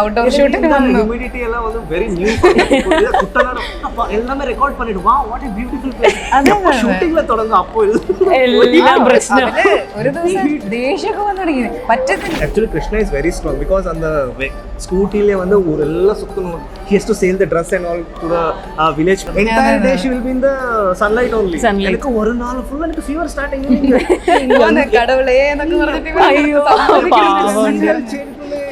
Outdoor ഷൂട്ടിന് വന്നു humidity எல்லாம் வந்து வெரி நியூ குட்டனான அப்பா எல்லாமே ரெக்கார்ட் பண்ணிட்டு வா வாட் எ பியூட்டிஃபுல் பிளேஸ் அப்போ ஷூட்டிங்ல தொடங்க அப்போ എല്ലാം പ്രശ്നം അതില് ഒരു ദിവസം ദേഷ്യമൊക്കെ വന്നു തുടങ്ങി പറ്റത്തില്ല actually Krishna is very strong because அந்த ஸ்கூட்டிலே வந்து ஒரு எல்லாம் சுத்தணும் he has to sell the dress and all to the village entire day she will be in the sunlight only Sunlight. எனக்கு ஒரு நாள் ஃபுல்லா எனக்கு ஃபீவர் ஸ்டார்டிங் ഇങ്ങനെ കടവുളേ എന്നൊക്കെ പറഞ്ഞിട്ട് അയ്യോ പാവം. you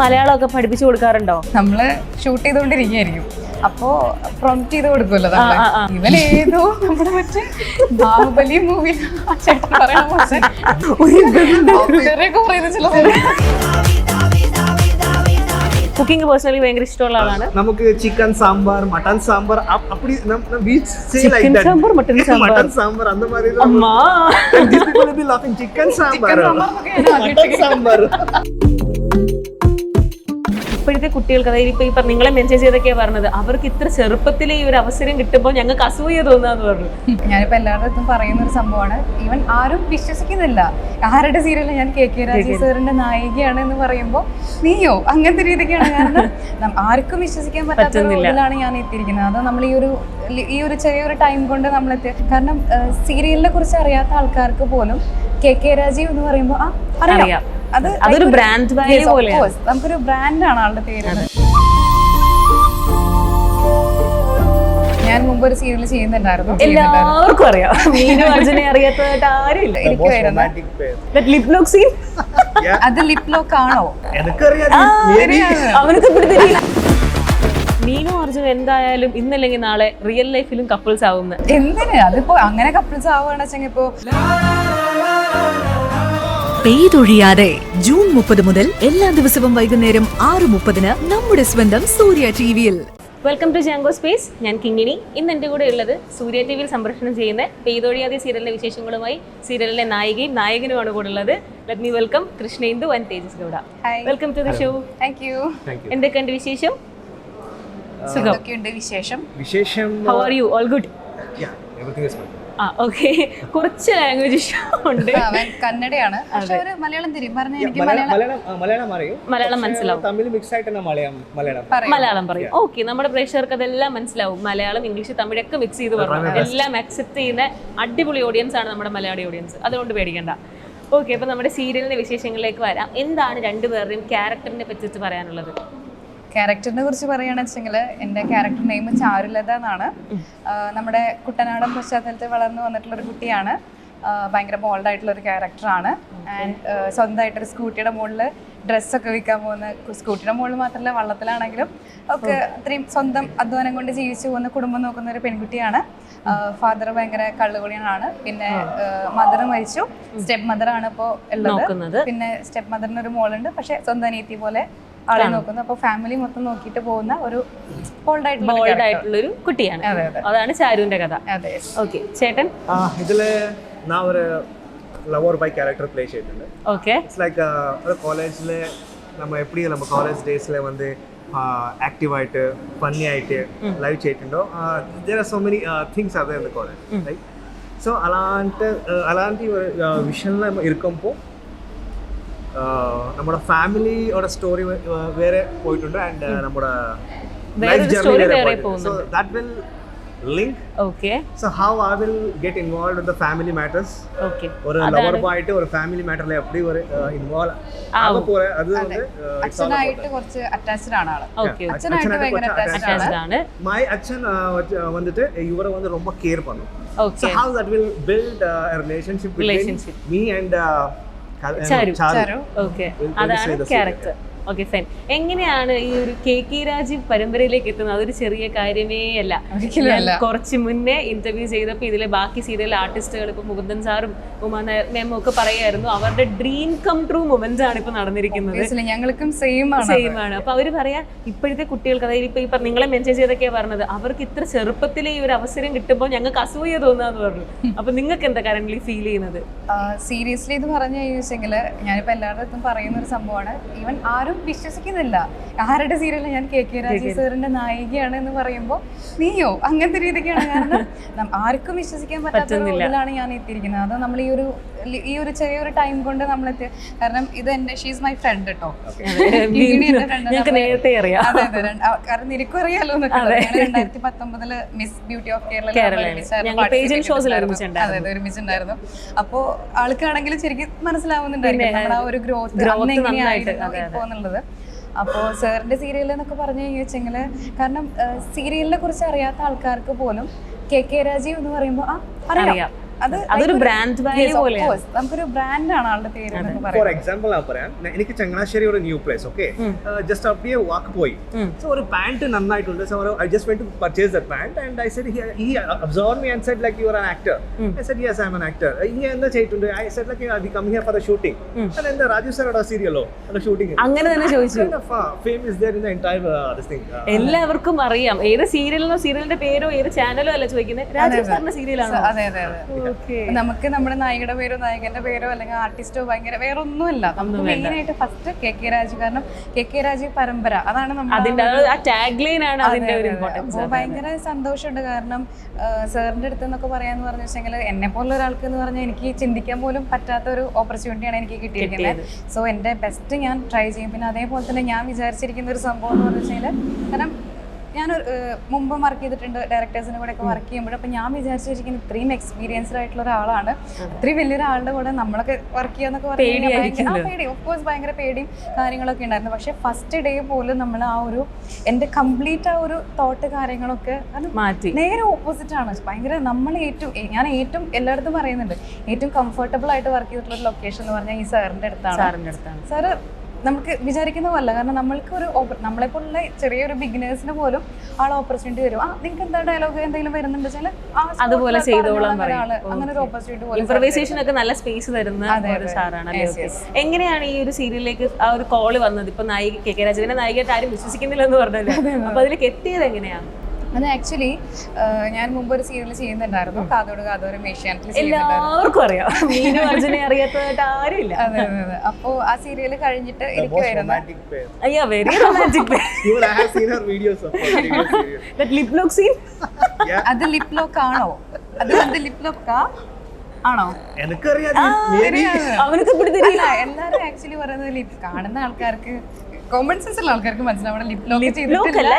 മലയാളമൊക്കെ പഠിപ്പിച്ചു കൊടുക്കാറുണ്ടോ? നമ്മൾ ഷൂട്ട് ചെയ്തുകൊണ്ടിരിക്കുകയായിരിക്കും. അപ്പോ പ്രൊമറ്റ് ചെയ്ത് കൊടുക്കുമല്ലോ. ഇവൻ ഏതോ നമ്മുടെ മറ്റേ ബാഹുബലി മൂവിയിൽ ചേട്ടൻ പറയണ പോലെ. കുക്കിംഗ് പേഴ്സണലി ഭയങ്കര ഇഷ്ടമുള്ള ആളാണ് നമുക്ക് ചിക്കൻ സാമ്പാർ മട്ടൻ സാമ്പാർ അപ്പടി chicken sambar mutton sambar mutton sambar അന്ന മാതിരി അമ്മ ചിക്കൻ സാമ്പാർ മട്ടൻ സാമ്പാർ ഇപ്പോഴത്തെ കുട്ടികൾക്ക് അതായത് ഇപ്പൊ ഇപ്പൊ നിങ്ങളെ മെൻഷൻ ചെയ്തൊക്കെയാ പറഞ്ഞത് അവർക്ക് ഇത്ര ചെറുപ്പത്തിൽ ഈ ഒരു അവസരം കിട്ടുമ്പോൾ ഞങ്ങൾക്ക് അസൂയ തോന്നാന്ന് പറഞ്ഞു. ഞാനിപ്പോ എല്ലാവരുടെ അടുത്തും പറയുന്ന ഒരു സംഭവമാണ്. ഈവൻ ആരും വിശ്വസിക്കുന്നില്ല. ആരുടെ സീരിയലിൽ ഞാൻ കെ കെ രാജീവ് സാറിന്റെ നായികയാണ് എന്ന് പറയുമ്പോൾ നീയോ? അങ്ങനത്തെ രീതിക്കാണ് കാരണം ആർക്കും വിശ്വസിക്കാൻ പറ്റാത്ത പറ്റുന്നില്ല. റോളിലാണ് ഞാൻ എത്തിയിരിക്കുന്നത്. അത് നമ്മൾ ഈ ഒരു ഈ ഒരു ചെറിയൊരു ടൈം കൊണ്ട് നമ്മൾ എത്തി കാരണം സീരിയലിനെ കുറിച്ച് അറിയാത്ത ആൾക്കാർക്ക് പോലും കെ കെ രാജീവ് എന്ന് പറയുമ്പോൾ ആ അറിയാം. അറിയാം. അത് അതൊരു ബ്രാൻഡ്. നമുക്കൊരു ബ്രാൻഡാണ് ആളുടെ പേര്. ഞാൻ മുമ്പ് ഒരു സീരിയൽ ചെയ്യുന്നുണ്ടായിരുന്നു. എല്ലാവർക്കും അറിയാം. മീനു അർജുനെ അറിയാത്തതായിട്ട്. അത് ലിപ് ലോക്ക് ആണോ? അവനൊക്കെ മീനു അർജുൻ എന്തായാലും ഇന്നല്ലെങ്കിൽ നാളെ റിയൽ ലൈഫിലും കപ്പിൾസ് ആവുന്ന. എന്തിനാ? അതിപ്പോ അങ്ങനെ കപ്പിൾസ് ആവുകയാണെന്ന് വെച്ചെങ്കിൽ ഇപ്പോ പെയ്തൊഴിയാതെ ജൂൺ മുപ്പത് മുതൽ എല്ലാ ദിവസവും വൈകുന്നേരം ആറ് മുപ്പതിന് നമ്മുടെ സ്വന്തം സൂര്യ ടി വിയിൽ വെൽക്കം ടു ജാങ്കോ സ്പേസ് ഞാൻ കിങ്ങിണി. ഇന്ന് എന്റെ കൂടെ ഉള്ളത് സൂര്യ ടി വിയിൽ സംപ്രേഷണം ചെയ്യുന്ന പെയ്തൊഴിയാതെ സീരിയലിന്റെ വിശേഷങ്ങളുമായി സീരിയലിലെ നായികയും നായകനുമാണ് കൂടെ ഉള്ളത്. Let me welcome Krishnendu and Tejas Gowda. Welcome to the show thank you. എന്തൊക്കെയുണ്ട് വിശേഷം? സുഖം. വിശേഷം? വിശേഷം how are you all good ആ ഓക്കെ കുറച്ച് ലാംഗ്വേജ് ഉണ്ട്. അവൻ കന്നഡയാണ്. പക്ഷെ അവർ മലയാളം തിരിയും. പറഞ്ഞ എനിക്ക് മലയാളം മലയാളം അറിയും. മനസ്സിലാവും. തമിഴ് മിക്സ് ആയിട്ടാണ് മലയാളം മലയാളം. പറയും. മലയാളം പറയും. ഓക്കെ നമ്മുടെ പ്രേക്ഷകർക്ക് അതെല്ലാം മനസ്സിലാവും. മലയാളം ഇംഗ്ലീഷ് തമിഴൊക്കെ മിക്സ് ചെയ്ത് പറഞ്ഞു എല്ലാം അക്സെപ്റ്റ് ചെയ്യുന്ന അടിപൊളി ഓഡിയൻസ് ആണ് നമ്മുടെ മലയാളി ഓഡിയൻസ് അതുകൊണ്ട് പേടിക്കണ്ട. ഓക്കെ അപ്പൊ നമ്മുടെ സീരിയലിന്റെ വിശേഷങ്ങളിലേക്ക് വരാം. എന്താണ് രണ്ടുപേരുടെയും ക്യാരക്ടറിനെ പറ്റിയിട്ട് പറയാനുള്ളത്? ക്യാരക്ടറിനെ കുറിച്ച് പറയുകയാണെന്ന് വെച്ചെങ്കിൽ എന്റെ ക്യാരക്ടർ നെയിം ചാരുലത എന്നാണ്. നമ്മുടെ കുട്ടനാടൻ പശ്ചാത്തലത്തിൽ വളർന്നു വന്നിട്ടുള്ള ഒരു കുട്ടിയാണ്. ഭയങ്കര ബോൾഡ് ആയിട്ടുള്ള ഒരു ക്യാരക്ടറാണ് ആൻഡ് സ്വന്തമായിട്ടൊരു സ്കൂട്ടിയുടെ മുകളിൽ ഡ്രസ്സൊക്കെ വിൽക്കാൻ പോകുന്ന സ്കൂട്ടിയുടെ മുകളിൽ മാത്രമല്ല വള്ളത്തിലാണെങ്കിലും ഒക്കെ അത്രയും സ്വന്തം അധ്വാനം കൊണ്ട് ജീവിച്ചു പോകുന്ന കുടുംബം നോക്കുന്ന ഒരു പെൺകുട്ടിയാണ്. ഫാദർ ഭയങ്കര കള്ളുകുളിയാണ് പിന്നെ മദർ മരിച്ചു. സ്റ്റെപ്പ് മദറാണ് ഇപ്പോൾ ഉള്ളത്. പിന്നെ സ്റ്റെപ്പ് മദറിന് ഒരു മോളുണ്ട്. പക്ഷെ സ്വന്തം അനിയത്തി പോലെ ആളെ നോക്കുന്നു അപ്പൊ ഫാമിലി മൊത്തം നോക്കിയിട്ട് പോകുന്ന ഒരു ബോൾഡ് ആയിട്ടുള്ള ബോൾഡ് ആയിട്ടുള്ള ഒരു കുട്ടിയാണ് അതാണ് ചാരുവിന്റെ കഥ അതെ ഓക്കെ ചേട്ടൻ ഇതിൽ ഞാൻ ഒരു லவர் பாய் கேரக்டர் ப்ளே செய்யிட்டு ஓகே இட்ஸ் லைக் ஒரு காலேஜில் நம்ம எப்படி நம்ம காலேஜ் டேஸில் வந்து ஆக்டிவ் ஆகிட்டு ஃபன்னி ஆகிட்டு లైవ్ చేయటంలో there are so many things అదే కాలేజ్ రైట్ సో అలాంటి అలాంటి విషయంలో ఇరుకంపో നമ്മുടെ ഫാമിലിയുടെ സ്റ്റോറി വേറെ പോയിട്ടുണ്ട് ആൻഡ് നമ്മുടെ ലൈഫ് ജേർണി വേറെ പോയിട്ടുണ്ട്. So that will link okay so how I will get involve in the family matters okay ஒரு லவர் பாயிட் ஒரு ஃபேமிலி மேட்டர்ல எப்படி ஒரு இன்வால்வ் ஆக போற அது வந்து അച്ഛനായിട്ട് കുറച്ച് അറ്റാച്ച്ഡ് ആണ് ആൾ ഓക്കേ അച്ഛനായിട്ട് ഭയങ്കര അറ്റാച്ച്ഡ് ആണ്. മൈ അച്ഛൻ വന്നിട്ട് ഇവരെ വന്ന് ரொம்ப கேர் பண்ணும் okay so how that will build a relationship between me and Charu. Charu. Okay. അതാണ് ക്യാരക്ടർ. Okay fine. എങ്ങനെയാണ് ഈ ഒരു കെ കെ രാജീവ് പരമ്പരയിലേക്ക് എത്തുന്നത്? അതൊരു ചെറിയ കാര്യമേ അല്ല. കുറച്ച് മുന്നേ ഇന്റർവ്യൂ ചെയ്തപ്പോൾ ഇതിലെ ബാക്കി സീരിയൽ ആർട്ടിസ്റ്റുകൾ ഇപ്പൊ മുകുന്ദൻ സാറും ഉമാ നായർ മാമും ഒക്കെ പറയായിരുന്നു അവരുടെ ഡ്രീം കം ട്രൂ മൊമെന്റ് ആണ് ഇപ്പൊ നടന്നിരിക്കുന്നത്. ഞങ്ങൾക്കും സെയിം ആണ് സെയിം ആണ്. അപ്പൊ അവർ പറയാ ഇപ്പോഴത്തെ കുട്ടികൾക്ക് അതായത് ഇപ്പൊ ഇപ്പൊ നിങ്ങളെ മെൻഷൻ ചെയ്തൊക്കെയാ പറഞ്ഞത് അവർക്ക് ഇത്ര ചെറുപ്പത്തിലെ ഈ ഒരു അവസരം കിട്ടുമ്പോൾ ഞങ്ങൾക്ക് അസൂയ തോന്നാന്ന് പറഞ്ഞു. അപ്പൊ നിങ്ങൾക്ക് എന്താ കറന്റ് ഫീൽ ചെയ്യുന്നത്? സീരിയസ്ലി ഇത് പറഞ്ഞു കഴിഞ്ഞാൽ ഞാനിപ്പോ എല്ലാവരുടെ അടുത്തും പറയുന്ന ഒരു സംഭവമാണ്. ഈവൻ ആരും വിശ്വസിക്കുന്നില്ല. ആരുടെ സീരിയലിൽ ഞാൻ കെ കെ രാജീവ് സാറിന്റെ നായികയാണ് എന്ന് പറയുമ്പോൾ നീയോ? അങ്ങനത്തെ രീതിക്കാണ് കാരണം ആർക്കും വിശ്വസിക്കാൻ പറ്റാത്ത റോളിലാണ് ഞാൻ എത്തിയിരിക്കുന്നത്. അത് നമ്മൾ ഈ ഒരു ഈ ഒരു ചെറിയൊരു ടൈം കൊണ്ട് നമ്മൾ എത്തി കാരണം ഇത് എന്റെ ഷീസ് മൈ ഫ്രണ്ട് കേട്ടോ നേരത്തെ അറിയാം. കാരണം നിനക്കും അറിയാലോ രണ്ടായിരത്തി പത്തൊമ്പതിൽ മിസ് ബ്യൂട്ടി ഓഫ് കേരള ഒരുമിച്ചുണ്ടായിരുന്നു. അപ്പോ ആൾക്കാണെങ്കിലും ശരിക്കും മനസ്സിലാവുന്നുണ്ടായിരുന്നു നമ്മൾ ആ ഒരു ഗ്രോത്ത് എങ്ങനെയായിരുന്നു ഇപ്പോ എന്നുള്ളത് അപ്പോൾ സാറിന്റെ സീരിയൽ എന്നൊക്കെ പറഞ്ഞു കഴിഞ്ഞാൽ കാരണം സീരിയലിനെ കുറിച്ച് അറിയാത്ത ആൾക്കാർക്ക് പോലും കെ കെ രാജീവ് എന്ന് പറയുമ്പോൾ ആ അറിയാം. അതൊരു ബ്രാൻഡ്. നമുക്കൊരു ബ്രാൻഡാണ് ആളുടെ പേര് ഫോർ എക്സാമ്പിൾ ഞാൻ പറയാം. എനിക്ക് ചങ്ങനാശ്ശേരി ഒരു ന്യൂ പ്ലേസ് ഓക്കെ ജസ്റ്റ് അപ്പിയെ വാക്ക് പോയി. സോ ഒരു പാന്റ് നന്നായിട്ടുണ്ട്. So I just went to purchase the pant and I said he observe me and said like you are an actor I said yes I am an actor ഇനി എന്താ ചെയ്തിട്ടുണ്ട്? I said like I come here for the shooting അല്ല എന്താ രാജീവ് സാറുടെ സീരിയലോ അല്ല shooting അങ്ങനെ തന്നെ ചോദിച്ചു. Fame is there in the entire this thing എല്ലാവർക്കും അറിയാം. ഏത് സീരിയലിനോ സീരിയലിന്റെ പേരോ ഏത് ചാനലോ അല്ല ചോദിക്കുന്നത് രാജു സാറിന്റെ സീരിയലാണോ അതെ അതെ അതെ. നമുക്ക് നമ്മുടെ നായികയുടെ പേരോ നായകന്റെ പേരോ അല്ലെങ്കിൽ ആർട്ടിസ്റ്റോ ഭയങ്കര വേറെ ഒന്നുമല്ല. നമുക്ക് മെയിൻ ആയിട്ട് ഫസ്റ്റ് കെ കെ രാജു കാരണം കെ കെ രാജു പരമ്പര. അതാണ് നമ്മുടെ ഭയങ്കര സന്തോഷമുണ്ട്. കാരണം സാറിന്റെ അടുത്ത് എന്നൊക്കെ പറയാന്ന് പറഞ്ഞു വെച്ചെങ്കിൽ എന്നെ പോലുള്ള ഒരാൾക്ക് എന്ന് പറഞ്ഞാൽ എനിക്ക് ചിന്തിക്കാൻ പോലും പറ്റാത്ത ഒരു ഓപ്പർച്യൂണിറ്റിയാണ് എനിക്ക് കിട്ടിയിരിക്കുന്നത്. സോ എന്റെ ബെസ്റ്റ് ഞാൻ ട്രൈ ചെയ്യും. പിന്നെ അതേപോലെ തന്നെ ഞാൻ വിചാരിച്ചിരിക്കുന്ന ഒരു സംഭവം എന്ന് പറഞ്ഞു വെച്ചാൽ കാരണം ഞാൻ മുമ്പ് വർക്ക് ചെയ്തിട്ടുണ്ട് ഡയറക്ടേഴ്സിന്റെ കൂടെ ഒക്കെ വർക്ക് ചെയ്യുമ്പോൾ അപ്പോൾ ഞാൻ വിചാരിച്ചു വെച്ചിരിക്കുന്നത് ഇത്രയും എക്സ്പീരിയൻസ്ഡ് ആയിട്ടുള്ള ഒരാളാണ്. ഇത്രയും വലിയൊരാളുടെ കൂടെ നമ്മളൊക്കെ വർക്ക് ചെയ്യാന്നൊക്കെ പറഞ്ഞു കഴിഞ്ഞാൽ ഭയങ്കര- ആ, പേടി. ഓഫ് കോഴ്സ് ഭയങ്കര പേടിയും കാര്യങ്ങളൊക്കെ ഉണ്ടായിരുന്നു. പക്ഷെ ഫസ്റ്റ് ഡേ പോലും നമ്മൾ ആ ഒരു എന്റെ കംപ്ലീറ്റ് ആ ഒരു തോട്ട് കാര്യങ്ങളൊക്കെ മാറ്റി. നേരെ ഓപ്പോസിറ്റ് ആണ്. ഭയങ്കര നമ്മൾ ഏറ്റവും ഞാൻ ഏറ്റവും എല്ലായിടത്തും പറയുന്നുണ്ട്. ഏറ്റവും കംഫർട്ടബിൾ ആയിട്ട് വർക്ക് ചെയ്തിട്ടുള്ള ലൊക്കേഷൻ എന്ന് പറഞ്ഞാൽ ഈ സാറിന്റെ അടുത്താണ്. സാറിന്റെ അടുത്താണ്. സാറ് നമുക്ക് വിചാരിക്കുന്ന പോലെ കാരണം നമ്മൾക്ക് ഒരു ഓപ്പ- നമ്മളെ പോലുള്ള ചെറിയൊരു ബിഗിനേഴ്സിന് പോലും ആൾ ഓപ്പർച്യൂണിറ്റി വരും. ആ നിങ്ങൾക്ക് എന്താ ഡയലോഗ് എന്തെങ്കിലും വരുന്നുണ്ട് വെച്ചാൽ അതുപോലെ ചെയ്തോളാം. അങ്ങനെ ഒരു ഓപ്പർച്യൂണിറ്റി പോലെ ഇംപ്രവൈസേഷൻ ഒക്കെ നല്ല സ്പേസ് തരുന്ന ഒരു. സാറാണ്. എങ്ങനെയാണ് ഈ ഒരു സീരിയലിലേക്ക് ആ ഒരു കോൾ വന്നത്? ഇപ്പൊ നായിക കെ കെ രാജുവിനെ നായികയായിട്ട് ആരും വിശ്വസിക്കുന്നില്ലെന്ന് പറഞ്ഞല്ലോ? അപ്പൊ അതിലേക്ക് എത്തിയത് എങ്ങനെയാണ് അത് ആക്ച്വലി ഞാൻ മുമ്പ് ഒരു സീരിയൽ ചെയ്യുന്നുണ്ടായിരുന്നു. കാതോട് കാതോരം ഏഷ്യാനെറ്റിൽ എല്ലാവർക്കും അറിയാം. മീനു അർജുനെ അറിയാത്തതായിട്ട് ആരുമില്ല. അതെ അതെ അതെ. അപ്പോ ആ സീരിയൽ കഴിഞ്ഞിട്ട് ഇരിക്കുവായിരുന്നു. അയ്യാ വെരി റൊമാന്റിക്. അത് ലിപ് ലോക്ക് ആണോ? അത് അത് ലിപ് ലോക്കാ ആണോ? എനിക്കറിയാം. അവനൊക്കെ എല്ലാരും ആക്ച്വലി പറയുന്നത് ലിപ് കാണുന്ന ആൾക്കാർക്ക് കോമൺ സെൻസ് ഉള്ള ആൾക്കാർക്ക് മനസ്സിലാവണം. ലിപ് ലോക്ക് ചെയ്തിട്ടില്ല.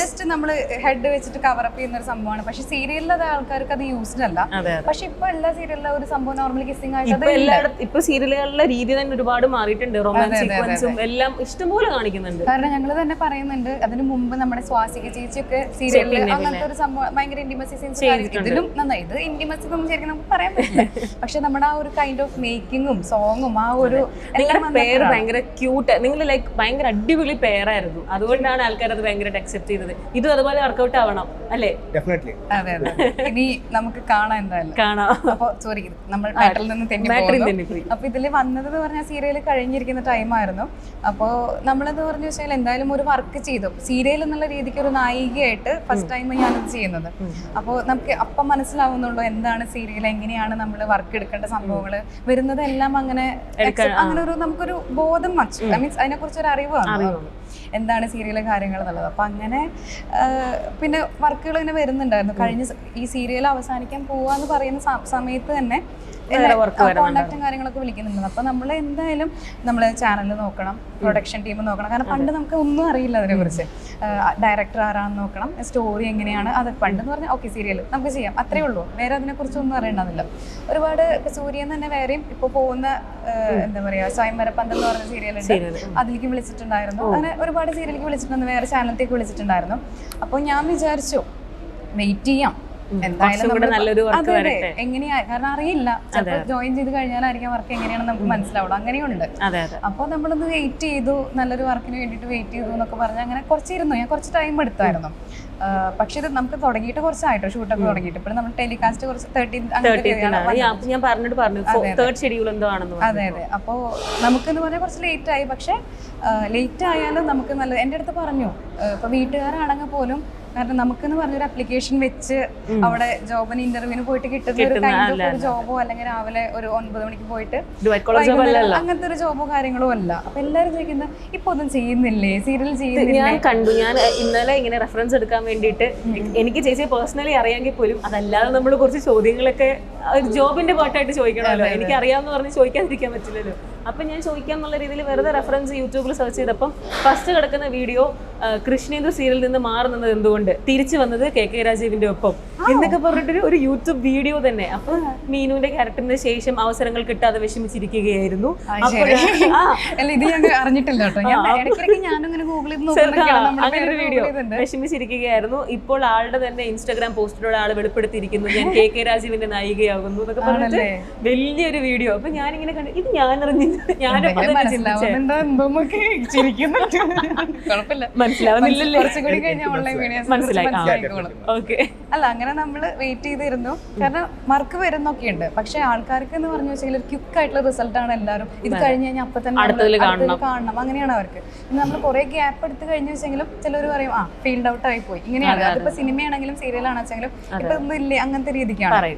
ജസ്റ്റ് നമ്മൾ ഹെഡ് വെച്ചിട്ട് കവറപ്പ് ചെയ്യുന്ന ഒരു സംഭവമാണ്. പക്ഷെ സീരിയലിലെ അത് ആൾക്കാർക്ക് അത് യൂസ്ഡ് അല്ല. പക്ഷെ ഇപ്പൊ എല്ലാ സീരിയലിലും ഒരു സംഭവം നോർമലി കിസിംഗ് ആയിട്ട് ഇപ്പൊ സീരിയലുകളുടെ രീതി തന്നെ ഒരുപാട് മാറിയിട്ടുണ്ട്. റൊമാൻസ് സീക്വൻസും എല്ലാം ഇഷ്ടംപോലെ കാണിക്കുന്നുണ്ട്. കാരണം ഞങ്ങൾ തന്നെ പറയുന്നുണ്ട് അതിന് മുമ്പ് നമ്മുടെ സ്വാസിക ചേച്ചിയൊക്കെ സീരിയലിൽ അങ്ങനത്തെ ഒരു സംഭവം ഭയങ്കര ഇന്റിമസി സീൻസ് ഇതിലും നന്നായി ഇത് ഇന്റിമസി ഒന്നും ശരിക്കും നമുക്ക് പറയാൻ പറ്റില്ല. പക്ഷെ നമ്മുടെ ആ ഒരു കൈൻഡ് ഓഫ് മേക്കിങ്ങും സോങ്ങും ആ ഒരു നിങ്ങളുടെ പേര് ഭയങ്കര ക്യൂട്ട് നിങ്ങൾ ലൈക്ക് ഭയങ്കര അടിപൊളി പേരായിരുന്നു. അതുകൊണ്ടാണ് ആൾക്കാർ അത് ഭയങ്കര അക്സെപ്റ്റ് ചെയ്തത് ഇതും അതുപോലെ വർക്കൗട്ട് ആവണം അല്ലേ. അതെ അതെ. ഇനി നമുക്ക് കാണാം എന്തായാലും. കാണാം. അപ്പൊ സോറി നമ്മൾ നിന്ന് തെന്നി പോകുന്നു. അപ്പൊ ഇതിൽ വന്നത് എന്ന് പറഞ്ഞാൽ സീരിയൽ കഴിഞ്ഞിരിക്കുന്ന ടൈമായിരുന്നു അപ്പോൾ നമ്മളെന്ന് പറഞ്ഞു വെച്ചാൽ എന്തായാലും ഒരു വർക്ക് ചെയ്തു. സീരിയൽ എന്നുള്ള രീതിക്ക് ഒരു നായികയായിട്ട് ഫസ്റ്റ് ടൈം ഞാനത് ചെയ്യുന്നത്. അപ്പോൾ നമുക്ക് അപ്പം മനസ്സിലാവുന്നുള്ളൂ എന്താണ് സീരിയൽ എങ്ങനെയാണ് നമ്മൾ വർക്ക് എടുക്കേണ്ട സംഭവങ്ങൾ വരുന്നതെല്ലാം അങ്ങനെ അങ്ങനെ ഒരു നമുക്കൊരു ബോധം വച്ചു. മീൻസ് അതിനെക്കുറിച്ച് ഒരു അറിവ് വന്നു. എന്താണ് സീരിയൽ കാര്യങ്ങൾ എന്നുള്ളത് അപ്പം അങ്ങനെ പിന്നെ വർക്കുകൾ ഇങ്ങനെ വരുന്നുണ്ടായിരുന്നു. കഴിഞ്ഞ ഈ സീരിയൽ അവസാനിക്കാൻ പോവാന്ന് പറയുന്ന സമയത്ത് തന്നെ കോണ്ടാക്റ്റും കാര്യങ്ങളൊക്കെ വിളിക്കുന്നുണ്ട്. അപ്പൊ നമ്മൾ എന്തായാലും നമ്മൾ ചാനൽ നോക്കണം പ്രൊഡക്ഷൻ ടീം നോക്കണം. കാരണം പണ്ട് നമുക്ക് ഒന്നും അറിയില്ല അതിനെ കുറിച്ച്. ഡയറക്ടർ ആരാണെന്ന് നോക്കണം. സ്റ്റോറി എങ്ങനെയാണ്? അത് പണ്ട് എന്ന് പറഞ്ഞാൽ ഓക്കെ സീരിയൽ നമുക്ക് ചെയ്യാം. അത്രേ ഉള്ളൂ. വേറെ അതിനെക്കുറിച്ച് ഒന്നും അറിയണമെന്നില്ല ഒരുപാട് സൂര്യൻ തന്നെ വേറെയും ഇപ്പൊ പോകുന്ന എന്താ പറയാ സ്വയംവരപ്പന്തൽ എന്ന് പറഞ്ഞ സീരിയലുണ്ട് അതിലേക്ക് വിളിച്ചിട്ടുണ്ടായിരുന്നു. അങ്ങനെ ഒരുപാട് സീരിയലിലേക്ക് വിളിച്ചിട്ടുണ്ട്. വേറെ ചാനലിലേക്ക് വിളിച്ചിട്ടുണ്ടായിരുന്നു. അപ്പോൾ ഞാൻ വിചാരിച്ചു വെയിറ്റ് ചെയ്യാം. എന്തായാലും. എങ്ങനെയാ? കാരണം അറിയില്ല. ജോയിൻ ചെയ്ത് കഴിഞ്ഞാലായിരിക്കും വർക്ക് എങ്ങനെയാണെന്ന് നമുക്ക് മനസ്സിലാവുള്ളൂ. അങ്ങനെയുണ്ട്. അപ്പോൾ നമ്മളൊന്ന് വെയിറ്റ് ചെയ്തു. നല്ലൊരു വർക്കിന് വേണ്ടിയിട്ട് വെയിറ്റ് ചെയ്തു എന്നൊക്കെ പറഞ്ഞ് അങ്ങനെ കുറച്ചിരുന്നു. ഞാൻ കുറച്ച് ടൈം എടുത്തായിരുന്നു. പക്ഷെ ഇത് നമുക്ക് തുടങ്ങിയിട്ട് കുറച്ചായിട്ടോ? ഷൂട്ടൊക്കെ തുടങ്ങിയിട്ട്. ഇപ്പോൾ നമ്മൾ ടെലികാസ്റ്റ് കുറച്ച് തേർട്ടീൻ തേർട്ടീൻ ഞാൻ ഞാൻ പറഞ്ഞിട്ട് പറഞ്ഞു. തേർഡ് ഷെഡ്യൂൾ എന്തോ ആണെന്ന് പറഞ്ഞു അതെ അതെ. അപ്പോൾ നമുക്കെന്ന് പറഞ്ഞാൽ കുറച്ച് ലേറ്റ് ആയി. പക്ഷെ ലേറ്റ് ആയാലും നമുക്ക് നല്ല എന്റെ അടുത്ത് പറഞ്ഞു. ഇപ്പോൾ വീട്ടുകാരാണെങ്കിൽ പോലും കാരണം നമുക്കെന്ന് പറഞ്ഞൊരു അപ്ലിക്കേഷൻ വെച്ച് അവിടെ ജോബിന് ഇന്റർവ്യൂവിന് പോയിട്ട് കിട്ടുന്ന ഒരു കിട്ടുന്ന, കൈൻഡ് ഓഫ് ഒരു ജോബോ അല്ലെങ്കിൽ രാവിലെ ഒരു ഒൻപത് മണിക്ക് പോയിട്ട് അങ്ങനത്തെ ഒരു ജോബോ കാര്യങ്ങളോ അല്ല. അപ്പൊ എല്ലാരും ചോദിക്കുന്നത് ഇപ്പൊ ഒന്നും ചെയ്യുന്നില്ലേ? സീരിയൽ ചെയ്യുന്നില്ല? ഞാൻ കണ്ടു. ഞാൻ ഇന്നലെ ഇങ്ങനെ റെഫറൻസ് എടുക്കാൻ വേണ്ടിയിട്ട് എനിക്ക് ചേച്ചിയെ പേഴ്സണലി അറിയാമെങ്കിൽ പോലും അതല്ലാതെ നമ്മൾ കുറച്ച് ചോദ്യങ്ങളൊക്കെ ഒരു ജോബിന്റെ പാട്ടായിട്ട് ചോദിക്കണമല്ലോ. എനിക്ക് അറിയാമെന്ന് പറഞ്ഞ് ചോദിക്കാതിരിക്കാൻ പറ്റില്ലല്ലോ. അപ്പൊ ഞാൻ ചോദിക്കാം എന്നുള്ള രീതിയിൽ വെറുതെ റെഫറൻസ് യൂട്യൂബിൽ സെർച്ച് ചെയ്തപ്പം ഫസ്റ്റ് കിടക്കുന്ന വീഡിയോ കൃഷ്ണേന്ദു സീരിയലിൽ നിന്ന് മാറുന്നത് എന്തുകൊണ്ട്? തിരിച്ചു വന്നത് കെ കെ രാജീവിന്റെ ഒപ്പം. എന്നൊക്കെ പറഞ്ഞിട്ടൊരു ഒരു യൂട്യൂബ് വീഡിയോ തന്നെ. അപ്പൊ മീനുവിന്റെ ക്യാരക്ടറിന് ശേഷം അവസരങ്ങൾ കിട്ടാതെ വിഷമിച്ചിരിക്കുകയായിരുന്നു. അല്ല ഇത് ഞാൻ അറിഞ്ഞിട്ടില്ല കേട്ടോ. അങ്ങനെ ഒരു വീഡിയോ വിഷമിച്ചിരിക്കുകയായിരുന്നു. ഇപ്പോൾ ആളുടെ തന്നെ ഇൻസ്റ്റാഗ്രാം പോസ്റ്റിലൂടെ ആൾ വെളിപ്പെടുത്തിയിരിക്കുന്നു. ഞാൻ കെ കെ രാജീവിന്റെ നായികയാകുന്നു എന്നൊക്കെ പറഞ്ഞിട്ട് വലിയൊരു വീഡിയോ അപ്പൊ ഞാനിങ്ങനെ കണ്ടു ഇത് ഞാൻ അറിഞ്ഞില്ല ഞാൻ മനസ്സിലാവുന്നില്ലല്ലേ? മനസ്സിലായി. അല്ല അങ്ങനെ നമ്മൾ വെയിറ്റ് ചെയ്തിരുന്നു. കാരണം മാർക്ക് വരുന്നൊക്കെ ഉണ്ട് പക്ഷെ ആൾക്കാർക്ക് എന്ന് പറഞ്ഞു വെച്ചാൽ ഒരു ക്വിക്ക് ആയിട്ടുള്ള റിസൾട്ട് ആണ് എല്ലാവരും. ഇത് കഴിഞ്ഞ് കഴിഞ്ഞാൽ അപ്പൊ തന്നെ കാണണം. അങ്ങനെയാണ് അവർക്ക്. നമ്മൾ കുറെ ഗ്യാപ്പ് എടുത്ത് കഴിഞ്ഞു വെച്ചെങ്കിലും ചിലർ പറയും ആ ഫീൽഡ് ഔട്ട് ആയി പോയി. ഇങ്ങനെയാണ്. അതിപ്പോ സിനിമയാണെങ്കിലും സീരിയൽ ആണെങ്കിലും ഇപ്പൊ ഒന്നും ഇല്ലേ? അങ്ങനത്തെ രീതിക്കാണ്.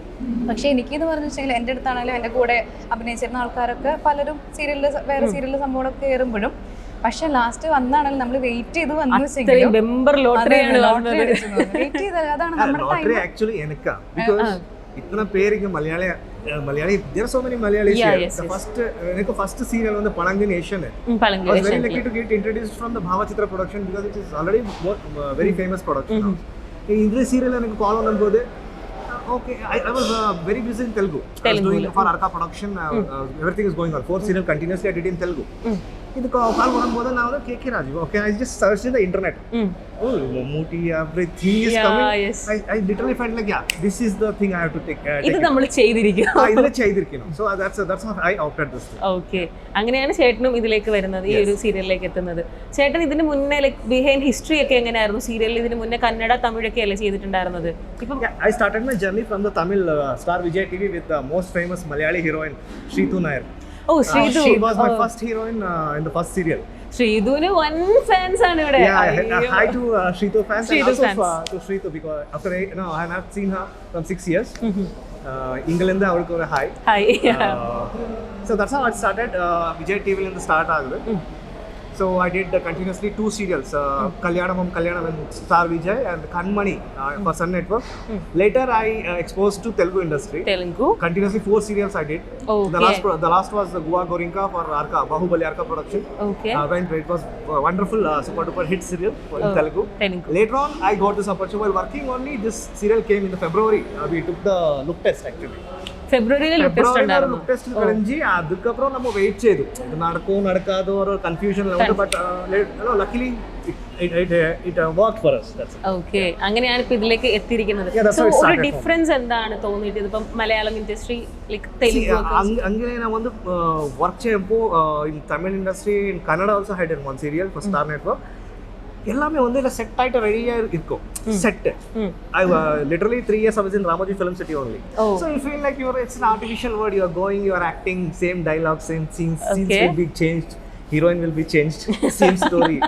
പക്ഷെ എനിക്ക് എന്ന് പറഞ്ഞു വെച്ചാൽ എന്റെ അടുത്താണെങ്കിലും എന്റെ കൂടെ അഭിനയിച്ചിരുന്ന ആൾക്കാരൊക്കെ പലരും സീരിയലിൽ വേറെ സീരിയലിൽ സംഭവങ്ങളൊക്കെ കയറുമ്പോഴും പക്ഷെ ലാസ്റ്റ് വന്നാണെങ്കിൽ നമ്മൾ വെയിറ്റ് ചെയ്ത് വന്നു മെമ്പർ ലോട്ടറിയാണ് വെയിറ്റ് ചെയ്ത് അതാണ് നമ്മുടെ ആക്ച്വലി എനിക്കാണ് ബിക്കോസ് ഇത്ര പേർക്ക് Malayali Malayali there are so many Malayalis yeah, here. Yes, the yes. first uh, எனக்கு first serial வந்து பழங்கநேஷன் பழங்கநேஷன் I was very lucky yeah. to get introduced from the Bhavachitra production because it is already more, uh, very famous production mm -hmm. now. இந்த serial எனக்கு call பண்ணும்போது okay I I was very busy in Telugu for Arka production everything is going on four serial continuously I did in Telugu ಇದು call ಮಾಡಬಹುದು ನಾವು K K Raju okay I just search in the internet oh Mammootty everything is coming I literally find like yeah this is the thing I have to take ഇത് നമ്മൾ ചെയ്തിരിക്കും ഇത് ചെയ്തിരിക്കണം so that's that's I opted this okay അങ്ങനെയാണ് ചേട്ടനും ഇതിലേക്ക് വരുന്നത് ഈ ഒരു സീരിയലിലേക്ക് എത്തുന്നത്. ചേട്ടൻ ഇതിന് മുന്നേ ലൈക് ബിഹൈൻഡ് ഹിസ്റ്ററി ഒക്കെ എങ്ങനെയായിരുന്നു? സീരിയലിൽ ഇതിന് മുന്നേ കന്നഡ തമിഴ് ഒക്കെ അല്ലേ ചെയ്തിട്ടുണ്ടായിരുന്നത്? ഇപ്പം I started my journey from the Tamil star Vijay T V with most famous Malayali heroine Sreethu Nair oh Sreethu she was my oh. first heroine uh, in the first serial. ശ്രീതുവിന് one fans ആണ് ഇവിടെ Yeah, hi- uh, hi to uh, Shrito fans Shrito and also fans. uh, to Shrito because after I, no, I have seen her from six years. Mm-hmm. Uh, England, I would go hi. Hi Uh, so that's how it started. Uh, Vijay TV in the start. Mm. So I did the continuously two serials, uh, mm. Kalyanam Kalyanam and Star Vijay and Kanmani uh, hmm. for Sun Network. Mm. Later I uh, exposed to Telugu industry. Telugu? Continuously four serials I did. Okay. The last pro- the last was the Goa Gorinka for Arka, Bahubali Arka production. Okay. Uh, it was uh, wonderful uh, super duper hit serial for oh. in Telugu. Telugu. Later on I got this opportunity while working only this serial came in the February. Uh, we took the look test actually. ഫെബ്രുവരിയിൽ look test ഫെബ്രുവരിയിൽ ഉണ്ടായിരുന്നു look test കഴിഞ്ഞ് അതുക്കപ്പുറം നമ്മ wait ചെയ്തു ഇത് നടക്കുമോ നടക്കാതോ ഒരു confusion but luckily it work for us that's it. Okay അങ്ങനെയാണ് ഇപ്പൊ ഇതിലേക്ക് എത്തിയിരിക്കുന്നത് Yeah, that's so how it ഒരു started for me. ഡിഫറൻസ് എന്താണ് തോന്നിയിട്ട് ഇപ്പം Malayalam industry like See, Telugu ഒക്കെ அங்க அங்கே நான் வந்து work செய்யப்போ in Tamil industry in Kannada also height in எல்லாமே வந்து இதில் செட் uh, literally ரெடியாக இருக்கும் set I literally three years city in Ramoji film city only so you feel like your it's artificial world you're going your acting same dialogue same scenes scenes will be change heroine will be change same story